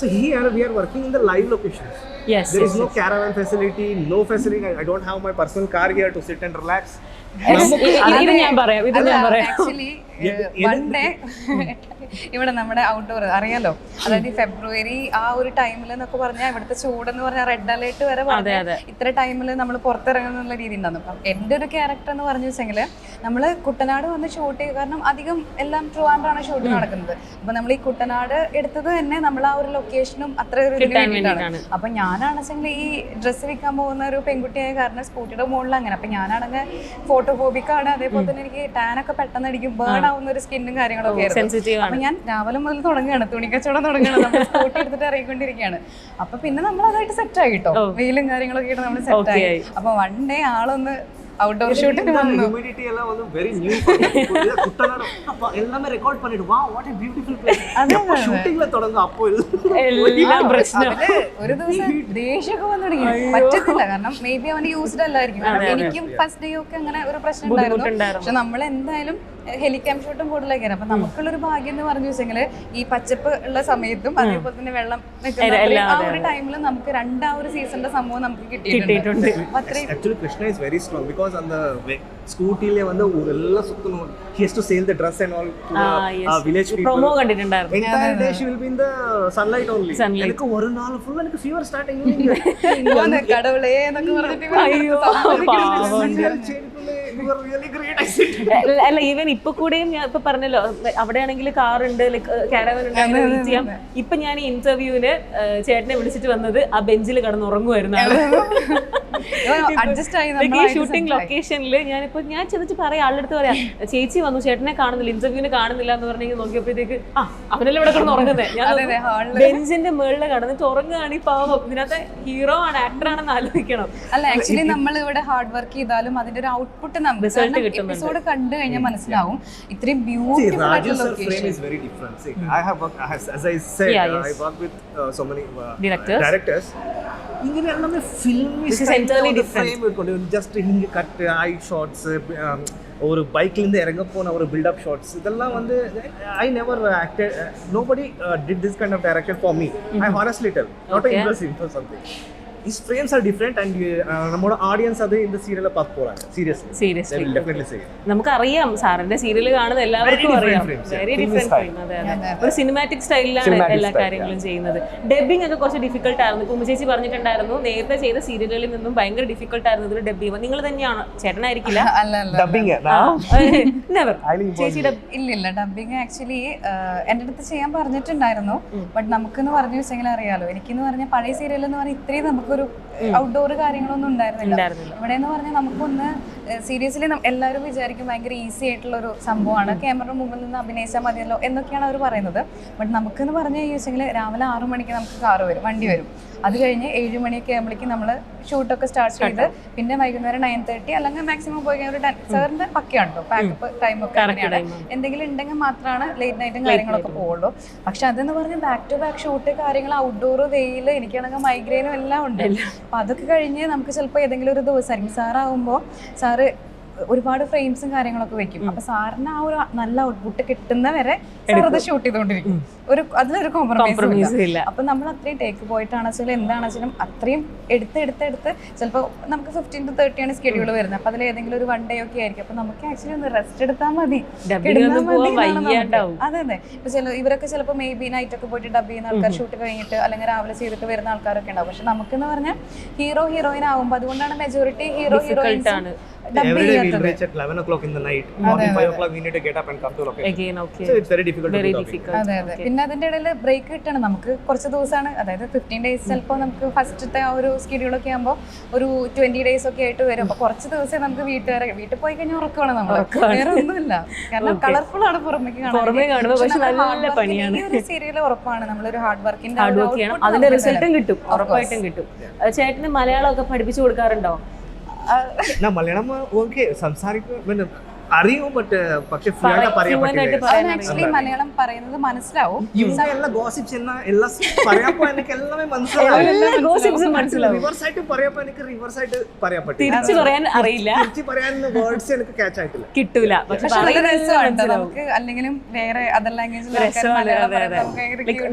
So here we are working in the live locations. Yes. There yes, is no yes. caravan facility, no facility. I, I don't have my personal car here to sit and relax. Yes. Actually, uh, one day. ഇവിടെ നമ്മുടെ outdoor അറിയാലോ? അതായത് ഈ ഫെബ്രുവരി ആ ഒരു ടൈമിൽ എന്നൊക്കെ പറഞ്ഞാൽ ഇവിടുത്തെ ചൂടെന്ന് പറഞ്ഞാൽ റെഡ് അലേർട്ട് വരെ. ഇത്ര ടൈമിൽ നമ്മൾ പുറത്തിറങ്ങുന്നുള്ള രീതി ഉണ്ടായിരുന്നു അപ്പം എന്റെ ഒരു ക്യാരക്ടർ എന്ന് പറഞ്ഞു വെച്ചെങ്കിൽ നമ്മൾ കുട്ടനാട് വന്ന് ഷൂട്ട് ചെയ്യും. കാരണം അധികം എല്ലാം ട്രിവാൻഡ്രാണ് ഷൂട്ട് നടക്കുന്നത്. അപ്പൊ നമ്മൾ ഈ കുട്ടനാട് എടുത്തത് തന്നെ നമ്മൾ ആ ഒരു ലൊക്കേഷനും അത്ര ഒരു വേണ്ടിയിട്ടാണ്. അപ്പൊ ഞാനാണെച്ചെങ്കിൽ ഈ ഡ്രസ്സ് വിൽക്കാൻ പോകുന്ന ഒരു പെൺകുട്ടിയായ കാരണം സ്കൂട്ടിയുടെ മുകളിൽ അങ്ങനെ. അപ്പൊ ഞാനാണെങ്കിൽ ഫോട്ടോഫോബിക്കാണ് അതേപോലെ തന്നെ എനിക്ക് ടാനൊക്കെ ഒക്കെ പെട്ടെന്ന് അടിക്കും. ബേൺ ആവുന്ന ഒരു സ്കിന്നും കാര്യങ്ങളൊക്കെ അപ്പൊ ഞാൻ രാവിലെ മുതൽ തുടങ്ങുകയാണ്. തുണിക്കച്ചവടം തുടങ്ങുകയാണ്. നമ്മൾ സ്കൂട്ടി എടുത്തിട്ട് ഇറങ്ങിക്കൊണ്ടിരിക്കുകയാണ്. അപ്പൊ പിന്നെ നമ്മൾ അതായിട്ട് സെറ്റ് ആയി കേട്ടോ ഓ. വെയിലും കാര്യങ്ങളൊക്കെ ആയിട്ട് നമ്മൾ സെറ്റ് ആയി. അപ്പൊ വൺ ഡേ ആളൊന്ന് ഔട്ട്ഡോർ ഷൂട്ടിന് വന്നു ഹ്യൂമിഡിറ്റി എല്ലാം வந்து very new for me. புதிய குட்டநாடு அப்பா எல்லாமே ரெக்கார்ட் பண்ணிட்டு வா வாட் a beautiful place அப்போ ஷூட்டிங்ல தொடங்க அப்போ എല്ലാം പ്രശ്നം അതില് ഒരു ദിവസം ദേഷ്യമൊക്കെ വന്നു തുടങ്ങി പറ്റത്തില്ല കാരണം മേ ബി അവന് യൂസ്ഡ് അല്ലായിരിക്കും കാരണം എനിക്കും ഫസ്റ്റ് ഡേ ഒക്കെ അങ്ങനെ ഒരു പ്രശ്നം ഉണ്ടായിരുന്നു ബുദ്ധിമുട്ടുണ്ടായിരുന്നു. പക്ഷെ നമ്മൾ എന്തായാലും ഹെലികാം ഷൂട്ടും കൂടുതലായി അപ്പൊ നമുക്കുള്ളൊരു ഭാഗ്യം എന്ന് പറഞ്ഞു വെച്ചെങ്കിൽ ഈ പച്ചപ്പ് ഉള്ള സമയത്തും അതേപോലെ തന്നെ വെള്ളം നിൽക്കുന്ന എല്ലാം, അത്രയും ആ അതെ, ഒരു ടൈമിൽ നമുക്ക് രണ്ടാ ഒരു സീസണിന്റെ സംഭവം നമുക്ക് കിട്ടിയിട്ടുണ്ട് കിട്ടിയിട്ടുണ്ട് അപ്പൊ അത്രയും actually Krishna is very strong because அந்த ஸ்கூட்டிலே வந்து ஒரு எல்லாம் சுத்தணும் he has to sell the dress and all Ah, yes. Village promo കണ്ടിട്ടുണ്ടായിരുന്നു entire day she will be in the sunlight only Sunlight. எனக்கு ஒரு நாள் ஃபுல்லா எனக்கு ஃபீவர் ஸ்டார்ட் ഇങ്ങനെ കടവുളേ എന്നൊക്കെ പറഞ്ഞിട്ട് ഇവര് അയ്യോ, സംസാരിക്കുന്നു. You are really great I said അല്ല- അല്ല ഈവൻ ഇപ്പൊ കൂടെയും ഞാൻ ഇപ്പൊ പറഞ്ഞല്ലോ അവിടെയാണെങ്കിൽ കാർ ഉണ്ട് കാരവൻ ഉണ്ട് അങ്ങനെ വെയിറ്റ് ചെയ്യാം ഇപ്പൊ ഞാൻ ഈ ഇന്റർവ്യൂവിന് ചേട്ടനെ വിളിച്ചിട്ട് വന്നത് ആ ബെഞ്ചിൽ കിടന്ന് ഉറങ്ങുമായിരുന്നു ആള്. അഡ്ജസ്റ്റ് ആയി ഷൂട്ടിംഗ്. ലൊക്കേഷനിൽ ഞാനിപ്പോ ഞാൻ ചെന്നിട്ട് പറയാം ആളുടെ അടുത്ത് പറയാം ചേച്ചി വന്നു ചേട്ടനെ കാണുന്നില്ല ഇന്റർവ്യൂവിന് കാണുന്നില്ല എന്ന് പറഞ്ഞെങ്കിൽ നോക്കിയപ്പോഴത്തേക്ക് ആ അവനെല്ലാം ഇവിടെ കിടന്ന് ഉറങ്ങുന്നേ ഞാൻ. ബെഞ്ചിന്റെ മുകളിൽ കടന്നിട്ട് ഉറങ്ങുകയാണ് ഈ പാവം ഇതിനകത്ത് ഹീറോ ആണ് ആക്ടർ ആണെന്ന് ആലോചിക്കണം അല്ല ആക്ച്വലി നമ്മൾ ഇവിടെ ഹാർഡ് വർക്ക് ചെയ്താലും അതിന്റെ ഒരു ഔട്ട്പുട്ട് നമുക്ക്. എപ്പിസോഡ് കണ്ടു കഴിഞ്ഞാൽ മനസ്സിലാവും ഇത്രയും ബ്യൂട്ടിഫുൾ ആയിട്ടുള്ള location is very different. See, I have worked, I have- as I said, Yeah, uh, yes. I work with uh, so many uh, Directors. directors. ಹಿಂಗೆ ಎಲ್ಲಾಂದ್ರೆ ಫಿಲ್ಮ್ ಜಸ್ಟ್ ಹಿಂಗೆ ಕಟ್ ಐ ಶಾರ್ಟ್ಸ್ ಅವರು ಬೈಕ್ಲಿಂದ ಇறಗಪ್ಪೋನ್ ಅವರು build up shorts ಇದೆಲ್ಲ ಒಂದು I never acted nobody did this kind of directed for me I honestly tell not impressive for something ഈ ഫ്രെയിംസ് ആർ ഡിഫറെന്റ് ആൻഡ് നമ്മുടെ ഓഡിയൻസ് അത് ഇൻ ദ സീരിയൽ പർപ്പോളാണ് സീരിയസ്ലി സീരിയസ്ലി ഡെഫിനറ്റ്ലി സീരിയസ് നമുക്കറിയാം. സാറിന്റെ serial കാണുന്ന എല്ലാവർക്കും അറിയാം. Very different frame അതെ അതെ. ഒരു സിനിമാറ്റിക് സ്റ്റൈലിലാണ് എല്ലാ കാര്യങ്ങളും ചെയ്യുന്നത്. ഡബിങ് ഒക്കെ കുറച്ച് ഡിഫിക്കൽട്ട് ആയിരുന്നു. കുമ്പ ചേച്ചി പറഞ്ഞിട്ടുണ്ടായിരുന്നു നേരത്തെ ചെയ്ത സീരിയലുകളിൽ നിന്നും ഭയങ്കര ഡിഫിക്കൽട്ട് ആയിരുന്നു ഇതിൽ ഡബ് ചെയ്യുമ്പോൾ നിങ്ങൾ തന്നെയാണോ? ചേട്ടനായിരിക്കില്ല? ചേച്ചിയുടെ ഇല്ല? ഇല്ല ഡബിങ് ആക്ച്വലി എന്റെ അടുത്ത് ചെയ്യാൻ പറഞ്ഞിട്ടുണ്ടായിരുന്നു. ബട്ട് നമുക്കെന്ന് പറഞ്ഞു വെച്ചെങ്കിൽ അറിയാലോ. എനിക്കെന്ന് പറഞ്ഞാൽ പഴയ സീരിയൽ എന്ന് പറഞ്ഞാൽ ഇത്രയും നമുക്ക് നമുക്കൊരു ഔട്ട്ഡോർ കാര്യങ്ങളൊന്നും ഉണ്ടായിരുന്നില്ല. ഇവിടെ എന്ന് പറഞ്ഞാൽ നമുക്കൊന്ന് സീരിയസ്ലി എല്ലാവരും വിചാരിക്കും ഭയങ്കര ഈസി ആയിട്ടുള്ള ഒരു സംഭവമാണ്. ക്യാമറ മുമ്പിൽ നിന്ന് അഭിനയിച്ചാൽ മതിയല്ലോ എന്നൊക്കെയാണ് അവർ പറയുന്നത്. ബട്ട് നമുക്കെന്ന് പറഞ്ഞു കഴിഞ്ഞാൽ രാവിലെ ആറു മണിക്ക് നമുക്ക് കാറ് വരും വണ്ടി വരും. അത് കഴിഞ്ഞ് ഏഴ് മണിയൊക്കെ ആകുമ്പോഴേക്കും നമ്മൾ ഷൂട്ടൊക്കെ സ്റ്റാർട്ട് ചെയ്ത് പിന്നെ വൈകുന്നേരം നയൻ തേർട്ടി അല്ലെങ്കിൽ മാക്സിമം പോയി കഴിഞ്ഞാൽ ഒരു ടെൻ സാറിന്റെ പക്കയാണ് പാക്കപ്പ് ടൈമൊക്കെ അങ്ങനെയാണ് എന്തെങ്കിലും ഉണ്ടെങ്കിൽ മാത്രമാണ് ലേറ്റ് നൈറ്റും കാര്യങ്ങളൊക്കെ പോവുള്ളൂ. പക്ഷെ അതെന്ന് പറഞ്ഞാൽ ബാക്ക് ടു ബാക്ക് ഷൂട്ട് കാര്യങ്ങൾ ഔട്ട്ഡോർ വെയിൽ എനിക്കാണെങ്കിൽ മൈഗ്രെയിനും എല്ലാം ഉണ്ട്. അപ്പൊ അതൊക്കെ കഴിഞ്ഞ് നമുക്ക് ചിലപ്പോൾ ഏതെങ്കിലും ഒരു ദിവസമായിരിക്കും സാറാകുമ്പോൾ സാറ് ഒരുപാട് ഫ്രെയിംസും കാര്യങ്ങളൊക്കെ വെക്കും. അപ്പൊ സാറിന് ആ ഒരു നല്ല ഔട്ട്പുട്ട് കിട്ടുന്ന വരെ സാർ അത് ഷൂട്ട് ചെയ്തുകൊണ്ടിരിക്കും. ഒരു അതിനൊരു കോംപ്രമൈസ് ഇല്ല. അപ്പൊ നമ്മൾ അത്രയും ടേക്ക് പോയിട്ടാണ് വെച്ചാലും അത്രയും എടുത്ത് എടുത്ത് എടുത്ത് ചിലപ്പോൾ നമുക്ക് ഫിഫ്റ്റീൻ ടു തേർട്ടി ആണ് സ്കെഡ്യൂൾ വരുന്നത്. അപ്പൊ അതിൽ ഏതെങ്കിലും ഒരു വൺ ഡേ ഒക്കെ ആയിരിക്കും. അപ്പൊ നമുക്ക് ആക്ച്വലി ഒന്ന് റെസ്റ്റ് എടുത്താൽ മതി. അതെ അതെ. ഇപ്പൊ ചില ഇവരൊക്കെ ചിലപ്പോൾ മേ ബി നൈറ്റ് ഒക്കെ പോയിട്ട് ഡബ് ചെയ്യുന്ന ആൾക്കാർ ഷൂട്ട് കഴിഞ്ഞിട്ട് അല്ലെങ്കിൽ രാവിലെ ചെയ്തിട്ട് വരുന്ന ആൾക്കാരൊക്കെ ഉണ്ടാവും. പക്ഷെ നമുക്കെന്ന് പറഞ്ഞാൽ ഹീറോ ഹീറോയിൻ ആവുമ്പോൾ അതുകൊണ്ടാണ് മെജോറിറ്റി ഹീറോ ഹീറോയിൻസ് ആണ്. Dub day we'll reach at 11 o'clock in the night. Morning 5 o'clock we need to get up and come to location. Again, okay. So it's very difficult Very to do അതെ അതെ. പിന്നെ അതിന്റെ ഇടയിൽ break കിട്ടണം നമുക്ക്. കുറച്ച് ദിവസമാണ്. അതായത് ഫിഫ്റ്റീൻ ഡേയ്സ് ചിലപ്പോൾ നമുക്ക് ഫസ്റ്റത്തെ ആ ഒരു സ്കെഡ്യൂളൊക്കെ ആകുമ്പോൾ ഒരു ട്വന്റി ഡേയ്സ് ഒക്കെ ആയിട്ട് വരും. അപ്പൊ കുറച്ച് ദിവസം നമുക്ക് വീട്ടുകാരെ വീട്ടിൽ പോയി കഴിഞ്ഞാൽ ഉറക്കമാണ് നമ്മൾ. വേറെ ഒന്നുമില്ല. കാരണം കളർഫുൾ ആണ് പുറമേക്ക് പുറമേ കാണുമ്പോൾ പക്ഷെ നല്ല പണിയാണ്. ഒരു സീരിയൽ ഉറപ്പാണ്. നമ്മളൊരു ഹാർഡ് വർക്കിന്റെ ഹാർഡ് വർക്ക് ചെയ്യണം. അതിന്റെ റിസൾട്ടും കിട്ടും. ഉറപ്പായിട്ടും കിട്ടും. ചേട്ടന് മലയാളം ഒക്കെ പഠിപ്പിച്ചു കൊടുക്കാറുണ്ടോ? ഞാൻ മലയാളം ഓക്കെ സംസാരിക്കും അറിയും ബട്ട് പക്ഷെ ആക്ച്വലി മലയാളം പറയുന്നത് മനസ്സിലാവും. ഇവங்க എല്ലാം ഗോസിപ്സ് എന്ന എല്ലാം പറയാപ്പോ എനിക്ക് എല്ലാമേ മനസ്സിലാവും. റിവേഴ്സ് ആയിട്ട് പറയാപ്പോ എനിക്ക് റിവേഴ്സ് ആയിട്ട് പറയാൻ പറ്റില്ല. തിരിച്ചു പറയാൻ അറിയില്ല. തിരിച്ച് പറയാൻ വേർഡ്സ് എനിക്ക് ക്യാച്ച് ആയിട്ടില്ല. കിട്ടൂല. നമുക്ക് അല്ലെങ്കിലും വേറെ അതർ ലാംഗ്വേജ് രസമാണ് അതെ അതെ.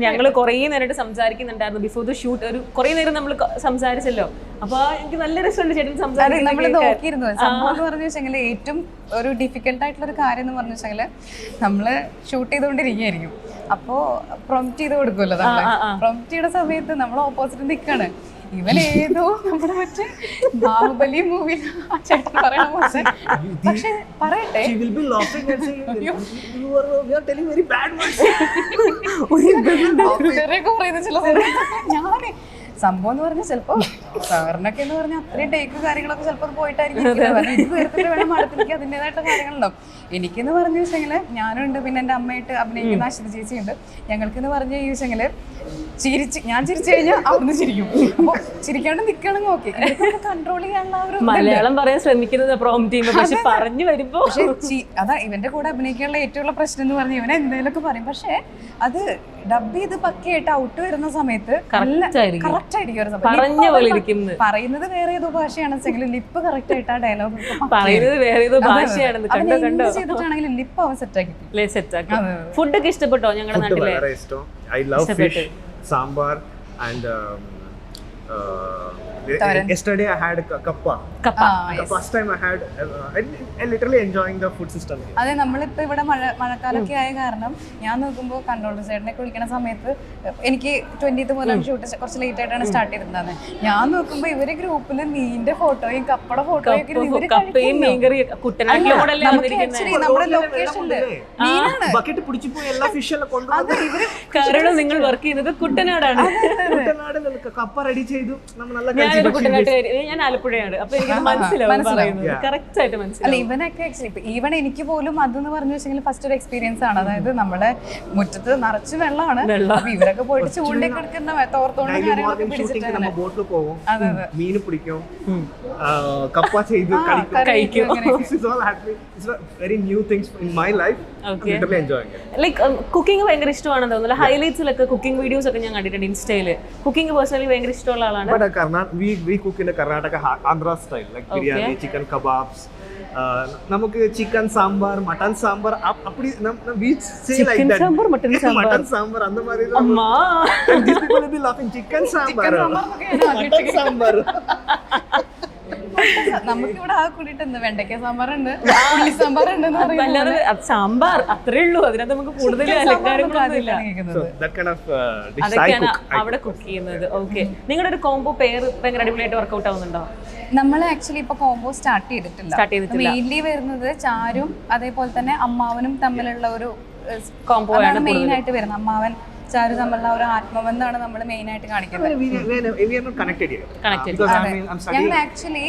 ഞങ്ങൾ കുറേ നേരമായിട്ട് സംസാരിക്കുന്നുണ്ടായിരുന്നു. ബിഫോർ ദ ഷൂട്ട് ഒരു കുറേ നേരം നമ്മൾ സംസാരിച്ചല്ലോ. അപ്പൊ എനിക്ക് നല്ല രസമുണ്ട് ചേട്ടൻ സംസാരിക്കുന്നത് നമ്മൾ നോക്കിയിരുന്നു. സംഭവം എന്ന് പറഞ്ഞു വെച്ചെങ്കിൽ ഏറ്റവും ഒരു ഡിഫിക്കൽട്ട് ആയിട്ടുള്ള ഒരു കാര്യം എന്ന് പറഞ്ഞു വെച്ചാൽ നമ്മൾ ഷൂട്ട് ചെയ്തുകൊണ്ടിരിക്കുകയായിരിക്കും. അപ്പോ പ്രൊമറ്റ് ചെയ്ത് കൊടുക്കുമല്ലോ നമ്മൾ ആ. ചെയ്യുന്ന സമയത്ത് നമ്മൾ ഓപ്പോസിറ്റ് നിൽക്കാണ് ഇവൻ ഏതോ നമ്മുടെ മറ്റേ ബാഹുബലി മൂവി ചേട്ടൻ പറയണ പോലെ. പക്ഷെ പറയട്ടെ. she സംഭവം എന്ന് പറഞ്ഞാൽ ചിലപ്പോ സാറിനൊക്കെ എന്ന് പറഞ്ഞാൽ അത്രയും ടേക്ക് കാര്യങ്ങളൊക്കെ ചിലപ്പോൾ അത്. പോയിട്ടായിരിക്കും ഇത് തീർത്തിട്ട് വേണം അതിന്റെതായിട്ടുള്ള കാര്യങ്ങളുണ്ടാവും. എനിക്കെന്ന് പറഞ്ഞു വെച്ചെങ്കിൽ ഞാനുണ്ട് പിന്നെ എന്റെ അമ്മയായിട്ട് അഭിനയിക്കുന്ന അശ്വതി ചേച്ചിയുണ്ട്. ഞങ്ങൾക്കെന്ന് പറഞ്ഞു വെച്ചെങ്കിൽ ചിരിച്ച് ഞാൻ ചിരിച്ചു കഴിഞ്ഞാൽ അവിടുന്ന് ചിരിക്കും. അപ്പോൾ ചിരിക്കാണ്ട് നിൽക്കണം നോക്കി കൺട്രോൾ ചെയ്യാനുള്ള ഒരു മലയാളം പറയാൻ ശ്രമിക്കുന്നത് പക്ഷെ പറഞ്ഞു വരുമ്പോ. പക്ഷേ അതാ ഇവന്റെ കൂടെ അഭിനയിക്കാനുള്ള ഏറ്റവും പ്രശ്നം എന്ന് പറഞ്ഞാൽ ഇവനെ എന്തെങ്കിലുമൊക്കെ പറയും. പക്ഷേ അത് ഡബ് ചെയ്ത് പക്കയായിട്ട് ഔട്ട് വരുന്ന സമയത്ത് ആയിരിക്കും. കറക്റ്റ് ആയിരിക്കും സമയത്ത്. പറഞ്ഞ Lip പോലെ അവൻ ഇരിക്കുന്നത്. പറയുന്നത് വേറെ ഏതോ ഭാഷയാണെന്നെങ്കിൽ ലിപ്പ് കറക്റ്റ് ആയിട്ട് ആ ഡയലോഗ് പറയുന്നത് വേറെ ഏതോ ഭാഷയാണെന്ന് കണ്ടോ കണ്ടോ? ചെയ്തിട്ടാണെങ്കിലും ലിപ്പ് അവൻ സെറ്റ് ആക്കി സെറ്റ് ആക്കി. അതെ, ഫുഡ് ഒക്കെ ഇഷ്ടപ്പെട്ടോ ഞങ്ങളുടെ നാട്ടിലെ? I love fish sambar and Thoran. yesterday I had ka- kappa. കപ്പ The yes. first time I had, uh, I, I literally enjoying the food system. here. അതെ നമ്മളിപ്പോ ഇവിടെ മഴ മഴക്കാലൊക്കെ ആയ കാരണം ഞാൻ നോക്കുമ്പോൾ കൺട്രോൾ ചേട്ടനൊക്കെ വിളിക്കുന്ന സമയത്ത് എനിക്ക് ട്വന്റിത്ത് മുതൽ ഷൂട്ട് കുറച്ച് ലേറ്റ് ആയിട്ടാണ് സ്റ്റാർട്ട് ചെയ്തിരുന്നത്. ഞാൻ നോക്കുമ്പോൾ ഇവർ ഗ്രൂപ്പിൽ മീനിന്റെ ഫോട്ടോയും കപ്പട ഫോട്ടോയും ഒക്കെ കപ്പ- ഇവർ കപ്പയും കഴിക്കുന്നു. മീൻകറി കുട്ടനാട്ടിലെ നമുക്ക് വന്നിരിക്കുന്നത്? actually നമ്മുടെ ലൊക്കേഷനിൽ മീനാണ്. ബക്കറ്റ് പിടിച്ചു പോയി എല്ലാ ഫിഷെല്ലാം കൊണ്ടുവന്ന് കാരണം നിങ്ങൾ വർക്ക് ചെയ്യുന്നത് കുട്ടനാടാണ്. കുട്ടനാടിൽ കപ്പ റെഡി ചെയ്തു കഴിച്ചു ഞാൻ ആലപ്പുഴയാണ്. അപ്പൊ എനിക്ക് മനസ്സിലാവും ഇവനൊക്കെ ഈവൻ എനിക്ക് പോലും അതെന്ന് പറഞ്ഞു വെച്ചെങ്കിൽ ഫസ്റ്റ് ഒരു എക്സ്പീരിയൻസ് ആണ്. അതായത് നമ്മുടെ മുറ്റത്ത് നിറച്ച് വെള്ളമാണ്. അപ്പൊ ഇവരൊക്കെ പോയിട്ട് ചൂണ്ടി. കിടക്കുന്ന തോർത്തോണ്ട് കാര്യങ്ങളൊക്കെ നമ്മ ബോട്ടിൽ പോകും. മീൻ പിടിക്കും. കപ്പ ചെയ്ത് കഴിക്കും. Very new things in my all happening. It's a very new things in my life. I'm Okay. literally enjoying it. Like cooking ഭയങ്കര ഇഷ്ടമാണെന്ന് തോന്നുന്നു ഹൈലൈറ്റ്സിലൊക്കെ കുക്കിംഗ് വീഡിയോസ് ഒക്കെ ഞാൻ കണ്ടിട്ടുണ്ട് ഇൻസ്റ്റയില് കുക്കിംഗ് പേഴ്സണലി ഭയങ്കര ഇഷ്ടമുള്ള ആളാണ് But uh, Karna- we we cook in a Karnataka ha- Andhra style, like biryani, chicken kebabs. Uh, നമുക്ക് ചിക്കൻ സാമ്പാർ മട്ടൻ സാമ്പാർ அப்படி நம்ம we say like Chicken that sambar, mutton sambar. Mutton sambar அந்த மாதிரி தான் അമ്മാ And these people will be laughing chicken sambar സാമ്പാറൊക്കെ ഞാൻ mutton sambar നമുക്കിവിടെ ആ കൂടിയിട്ട് എന്ത് വെണ്ടയ്ക്ക സാമ്പാറുണ്ട് ഉള്ളി സാമ്പാറുണ്ട് എന്ന് പറയുന്നത് അല്ലാതെ അത് സാമ്പാർ അത്രേ ഉള്ളൂ. അതിനകത്ത് നമുക്ക് കൂടുതൽ അലങ്കാരങ്ങളൊന്നും ഇല്ല. കേൾക്കുന്നത്. So that kind of uh, അതൊക്കെയാണ് അവിടെ കുക്ക് ചെയ്യുന്നത്. ഓക്കെ നിങ്ങളുടെ ഒരു കോംബോ പെയർ ഭയങ്കര അടിപൊളിയായിട്ട് വർക്ക്ഔട്ട് ആവുന്നുണ്ടോ? നമ്മൾ ആക്ച്വലി ഇപ്പൊ കോംബോ സ്റ്റാർട്ട് ചെയ്തിട്ടില്ല. മെയിൻലി വരുന്നത് ചാരും അതേപോലെ തന്നെ അമ്മാവനും തമ്മിലുള്ള ഒരു കോംബോ ആണ് മെയിൻ ആയിട്ട് വരുന്നത്. അമ്മാവൻ ചാരു തമ്മിലുള്ള ഒരു ആത്മബന്ധമാണ് നമ്മൾ മെയിൻ ആയിട്ട് കാണിക്കുന്നത്. ഞങ്ങൾ ആക്ച്വലി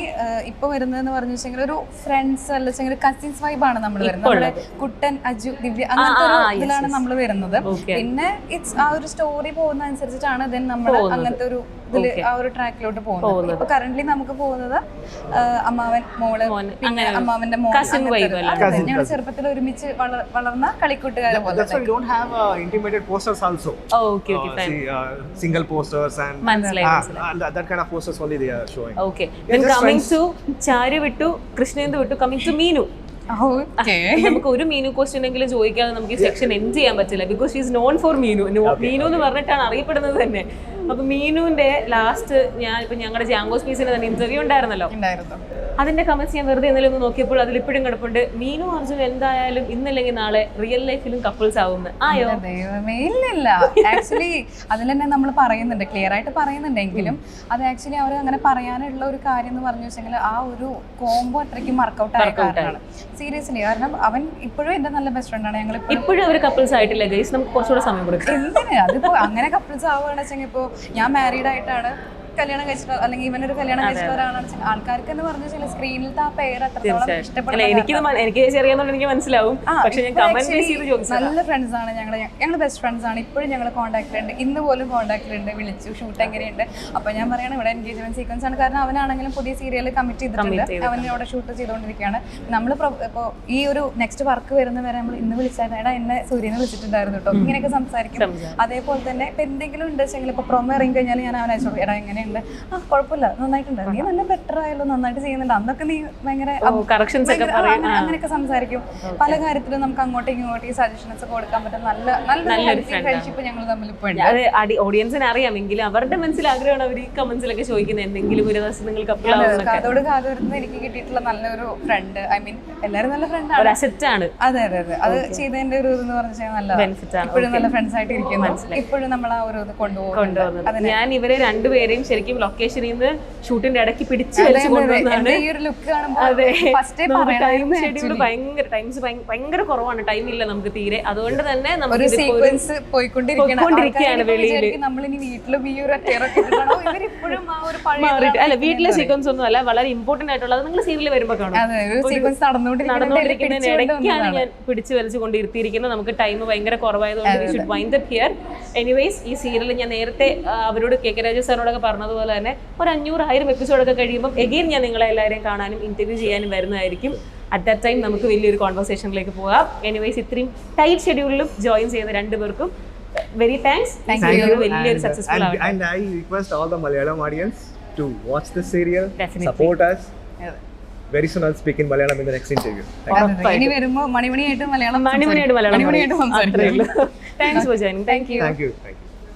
ഇപ്പൊ വരുന്നതെന്ന് പറഞ്ഞു വെച്ചെങ്കിൽ ഒരു ഫ്രണ്ട്സ് അല്ല വെച്ചെങ്കിൽ കസിൻസ് വൈബാണ് നമ്മൾ വരുന്നത്. കുട്ടൻ അജു ദിവ്യ അങ്ങനത്തെ ഒരു ഇതിലാണ് നമ്മൾ വരുന്നത്. പിന്നെ ഇറ്റ്സ് ആ ഒരു സ്റ്റോറി പോകുന്ന അനുസരിച്ചിട്ടാണ് ദെൻ നമ്മൾ അങ്ങനത്തെ ഒരു ഇതിൽ ആ ഒരു ട്രാക്കിലോട്ട് പോകുന്നത്. ഇപ്പൊ കറന്റ് നമുക്ക് പോകുന്നത് അമ്മാവൻ മോൾ പിന്നെ അമ്മാവന്റെ അല്ലേ? ഞങ്ങൾ ചെറുപ്പത്തിൽ ഒരുമിച്ച് വളർന്ന കളിക്കൂട്ടുകാരെ showing. Okay just coming to Charu വിട്ടു കൃഷ്ണേന്ദു വിട്ടു കമ്മിങ് ടു മീനു ഓക്കെ നമുക്ക് ഒരു മീനു ക്വസ്റ്റ്യൻ എങ്കിലും ചോദിക്കാതെ നമുക്ക് ഈ സെക്ഷൻ എൻഡ് ചെയ്യാൻ പറ്റില്ല because is known for Meenu Meenu എന്ന് പറഞ്ഞിട്ടാണ് അറിയപ്പെടുന്നത് തന്നെ. അപ്പൊ മീനുവിന്റെ ലാസ്റ്റ് ഞാൻ ഇപ്പൊ ഞങ്ങളുടെ ജാങ്കോസ് പീസിന് തന്നെ ഇന്റർവ്യൂ ഉണ്ടായിരുന്നല്ലോ. ഉണ്ടായിരുന്നു. അതിന്റെ കമന്റ്സ് ഞാൻ വെറുതെ എന്തെങ്കിലും ഒന്ന് നോക്കിയപ്പോൾ അതിൽ ഇപ്പോഴും കിടപ്പുണ്ട്. മീനു അർജുൻ എന്തായാലും ഇന്നല്ലെങ്കിൽ നാളെ റിയൽ ലൈഫിലും കപ്പിൾസ് ആവുന്നു. ആയോ? ദൈവമേ ഇല്ല ആക്ച്വലി അതിൽ തന്നെ നമ്മൾ പറയുന്നുണ്ട്. ക്ലിയർ ആയിട്ട് പറയുന്നുണ്ടെങ്കിലും അത് ആക്ച്വലി അവർ അങ്ങനെ പറയാനുള്ള ഒരു കാര്യം എന്ന് പറഞ്ഞു വെച്ചെങ്കിൽ ആ ഒരു കോംബോ അത്രയ്ക്കും വർക്കൗട്ട് ആയ കാരണമാണ്. സീരിയസ്ലി കാരണം അവൻ ഇപ്പോഴും എന്റെ നല്ല ബെസ്റ്റ് ഫ്രണ്ട് ആണ്. ഞങ്ങൾ ഇപ്പോഴും ഇപ്പോഴും അവർ കപ്പിൾസ് ആയിട്ടില്ല ഗൈസ് നമുക്ക് കുറച്ചുകൂടെ സമയം കൊടുക്കാം. എന്തിനാ? അതിപ്പോ അങ്ങനെ കപ്പിൾസ് ആവുകയാണെന്ന് വെച്ചെങ്കിൽ ഇപ്പോ ഞാൻ മാരീഡ് ആയിട്ടാണ്. കല്യാണം കഴിച്ചിട്ട് അല്ലെങ്കിൽ ഇവനൊരു കല്യാണം ആൾക്കാർക്ക് എന്ന് പറഞ്ഞു വെച്ചാൽ സ്ക്രീനിലത്തെ ആ പേര് അത്രത്തോളം ഇഷ്ടപ്പെടുന്ന എനിക്ക് എനിക്ക് ചേച്ചി എനിക്ക് മനസ്സിലാവും. പക്ഷെ ഞാൻ കമന്റ് ചെയ്ത് നല്ല ഫ്രണ്ട്സ് ആണ് ഞങ്ങൾ ഞങ്ങൾ ബെസ്റ്റ് ഫ്രണ്ട്സ് ആണ്. ഇപ്പോഴും ഞങ്ങൾ കോൺടാക്റ്റിലുണ്ട് ഇന്ന് പോലും കോൺടാക്റ്റിലുണ്ട് വിളിച്ചു ഷൂട്ട് എങ്ങനെയുണ്ട്. അപ്പൊ ഞാൻ പറയണം ഇവിടെ എൻഗേജ്മെന്റ് സീക്വൻസ് ആണ്. കാരണം അവനാണെങ്കിലും പുതിയ സീരിയൽ കമ്മിറ്റ് ചെയ്തിട്ടുണ്ട്. അവൻ അവിടെ ഷൂട്ട് ചെയ്തുകൊണ്ടിരിക്കുകയാണ്. നമ്മൾ ഇപ്പോൾ ഈ ഒരു നെക്സ്റ്റ് വർക്ക് വരുന്ന വരെ നമ്മൾ ഇന്ന് വിളിച്ചാൽ എടാ എന്നെ സൂര്യനെ വിളിച്ചിട്ടുണ്ടായിരുന്നു കേട്ടോ ഇങ്ങനെയൊക്കെ സംസാരിക്കും. അതേപോലെ തന്നെ ഇപ്പൊ എന്തെങ്കിലും ഉണ്ട് വെച്ചെങ്കിൽ ഇപ്പൊ പ്രൊമോ ഇറങ്ങി കഴിഞ്ഞാൽ ഞാൻ അവനെ അയച്ചോളൂ എടാ എങ്ങനെയുണ്ട് ആ കുഴപ്പമില്ല. നന്നായിട്ടുണ്ട്. നീ നല്ല ബെറ്റർ ആയല്ലോ നന്നായിട്ട് ചെയ്യുന്നുണ്ട്. അന്നൊക്കെ നീ ഭയങ്കര അങ്ങനെയൊക്കെ സംസാരിക്കും. പല കാര്യത്തിലും നമുക്ക് അങ്ങോട്ടും ഇങ്ങോട്ടും ഈ സജഷൻസ് കൊടുക്കാൻ പറ്റും. നല്ല നല്ല ഫ്രണ്ട്ഷിപ്പ് ഞങ്ങൾ തമ്മിൽ ഇപ്പോൾ ഓഡിയൻസിന് അറിയാം. എങ്കിലും അവരുടെ മനസ്സിൽ ആഗ്രഹമാണ് അവർ ഈ കമന്റ്സിലൊക്കെ ചോദിക്കുന്നത്. എന്തെങ്കിലും ഒരു ദിവസം നിങ്ങൾക്ക് അതോട് കാതോരുന്ന് എനിക്ക് കിട്ടിയിട്ടുള്ള നല്ലൊരു ഫ്രണ്ട് ഐ മീൻ എല്ലാവരും നല്ല ഫ്രണ്ടാണ് അതെ അതെ അതെ. അത് ചെയ്തതിന്റെ ഒരു ഇതെന്ന് പറഞ്ഞാൽ നല്ല ബെനിഫിറ്റ് ആണ്. ഇപ്പോഴും നല്ല ഫ്രണ്ട്സ് ആയിട്ട് ഇരിക്കുന്നു ഇപ്പോഴും നമ്മൾ ആ ഒരു ഇത് കൊണ്ടുപോകുന്നുണ്ട്. ഞാൻ ഇവരെ രണ്ടുപേരെയും ശരിക്കും ലൊക്കേഷനിൽ നിന്ന് ഷൂട്ടിന്റെ ഇടയ്ക്ക് പിടിച്ച് വലിച്ചു. കൊണ്ടുവന്നാണ് ഷെഡ്യൂൾ. ഭയങ്കര ടൈംസ് ഭയങ്കര കുറവാണ്. ടൈം ഇല്ല നമുക്ക് തീരെ. അതുകൊണ്ട് തന്നെ നമുക്ക് സീക്വൻസ് പോയിക്കൊണ്ടിരിക്കുകയാണ്. അല്ല വീട്ടിലെ സീക്വൻസ് ഒന്നും അല്ല. വളരെ ഇമ്പോർട്ടന്റ് ആയിട്ടുള്ളത് നിങ്ങൾ സീരിയൽ വരുമ്പോൾ കാണും. നടന്നുകൊണ്ടിരിക്കുന്നതിന് ഇടയ്ക്കാണ് ഞാൻ പിടിച്ചു വലിച്ചു കൊണ്ടിരുത്തിയിരിക്കുന്നത്. നമുക്ക് ടൈം ഭയങ്കര കുറവായതുകൊണ്ട് വൈൻഡ് അപ്പ് ഹിയർ എനിവേസ് ഈ സീരിയൽ ഞാൻ നേരത്തെ അവരോട് കെ കെ രാജു സാറിനോടൊക്കെ പറഞ്ഞതുപോലെ തന്നെ ഒരു അഞ്ഞൂറ് ആയിരം എപ്പിസോഡൊക്കെ കഴിയുമ്പോൾ എഗെയിൻ ഞാൻ നിങ്ങളെ എല്ലാവരെയും കാണാനും ഇന്റർവ്യൂ ചെയ്യാനും വരുന്നതായിരിക്കും. അറ്റ് ദാറ്റ് ടൈം നമുക്ക് വലിയൊരു കോൺവെർസേഷനിലേക്ക് പോകാം. എനിവേസ് ഇത്രയും ടൈറ്റ് ഷെഡ്യൂളിലും ജോയിൻ ചെയ്യുന്ന രണ്ടുപേർക്കും വെരി താങ്ക്സ് വലിയൊരു successful and, I and I request Malayalam audience to watch the serial support us. Very soon I'll speak in Malayalam in the next interview. ഇനി വരുമ്പോൾ മണിമണിയായിട്ട് മലയാളം മണിമണിയായിട്ട് മലയാളം മണിമണിയായിട്ട് സംസാരിക്കും. Thanks for joining thank you Thank you. Thank you.